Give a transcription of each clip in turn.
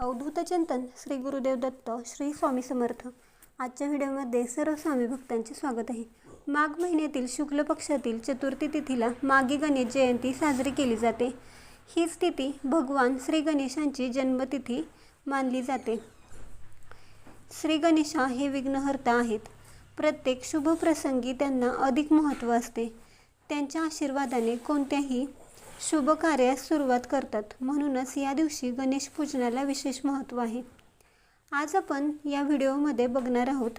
अवधूत चिंतन श्री गुरुदेव दत्त श्री स्वामी समर्थ. आजच्या व्हिडिओमध्ये सर्व स्वामी भक्तांचे स्वागत आहे. माघ महिन्यातील शुक्ल पक्षातील चतुर्थी तिथीला मागी गणेश जयंती साजरी केली जाते. हीच तिथी भगवान श्री गणेशांची जन्मतिथी मानली जाते. श्री गणेशा हे विघ्नहर्ता आहेत. प्रत्येक शुभ प्रसंगी त्यांना अधिक महत्त्व असते. त्यांच्या आशीर्वादाने कोणत्याही शुभ कार्यास सुरुवात करतात. म्हणूनच या दिवशी गणेश पूजनाला विशेष महत्त्व आहे. आज आपण या व्हिडिओमध्ये बघणार आहोत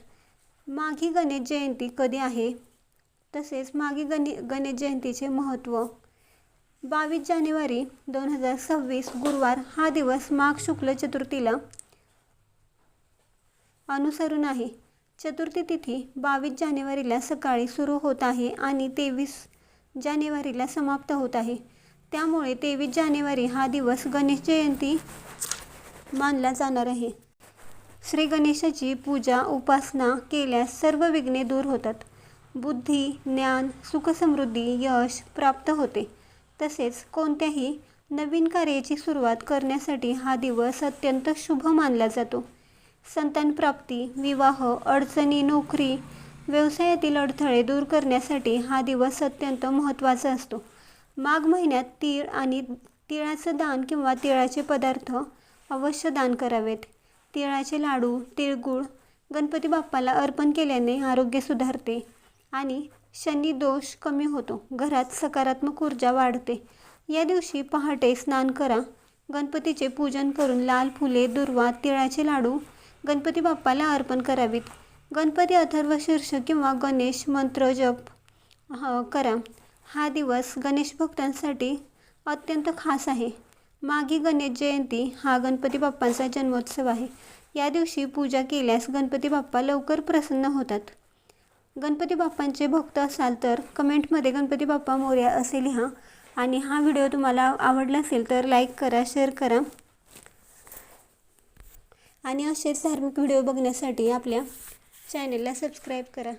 माघी गणेश जयंती कधी आहे? तसेच माघी गणे गणेश जयंतीचे महत्त्व. बावीस जानेवारी दोन हजार सव्वीस गुरुवार हा दिवस माघ शुक्ल चतुर्थीला अनुसरून आहे. चतुर्थी तिथी बावीस जानेवारीला सकाळी सुरू होत आहे आणि तेवीस जानेवारीला समाप्त होत आहे. त्यामुळे तेवीस जानेवारी हा दिवस गणेश जयंती मानला जाणार आहे. श्री गणेशाची पूजा उपासना केल्यास सर्व विघ्ने दूर होतात. बुद्धी ज्ञान सुखसमृद्धी यश प्राप्त होते. तसेच कोणत्याही नवीन कार्याची सुरुवात करण्यासाठी हा दिवस अत्यंत शुभ मानला जातो. संतानप्राप्ती विवाह अडचणी नोकरी व्यवसायातील अडथळे दूर करण्यासाठी हा दिवस अत्यंत महत्त्वाचा असतो. माघ महिन्यात तीळ आणि तिळाचं दान किंवा तिळाचे पदार्थ अवश्य दान करावेत. तिळाचे लाडू तिळगुळ गणपती बाप्पाला अर्पण केल्याने आरोग्य सुधारते आणि शनी दोष कमी होतो. घरात सकारात्मक ऊर्जा वाढते. या दिवशी पहाटे स्नान करा. गणपतीचे पूजन करून लाल फुले दुर्वा तिळाचे लाडू गणपती बाप्पाला अर्पण करावीत. गणपती अथर्व शीर्ष किंवा गणेश मंत्र जप करा. हा दिवस गणेश भक्तांसाठी अत्यंत खास आहे. मागी गणेश जयंती हा गणपती बाप्पांचा जन्मोत्सव आहे. या दिवशी पूजा केल्यास गणपती बाप्पा लवकर प्रसन्न होतात. गणपती बाप्पांचे भक्त असाल तर कमेंटमध्ये गणपती बाप्पा मोर्या असे लिहा आणि हा व्हिडिओ तुम्हाला आवडला असेल तर लाईक करा शेअर करा. आणि असेच धार्मिक व्हिडिओ बघण्यासाठी आपल्या चॅनेलला सबस्क्राईब करा.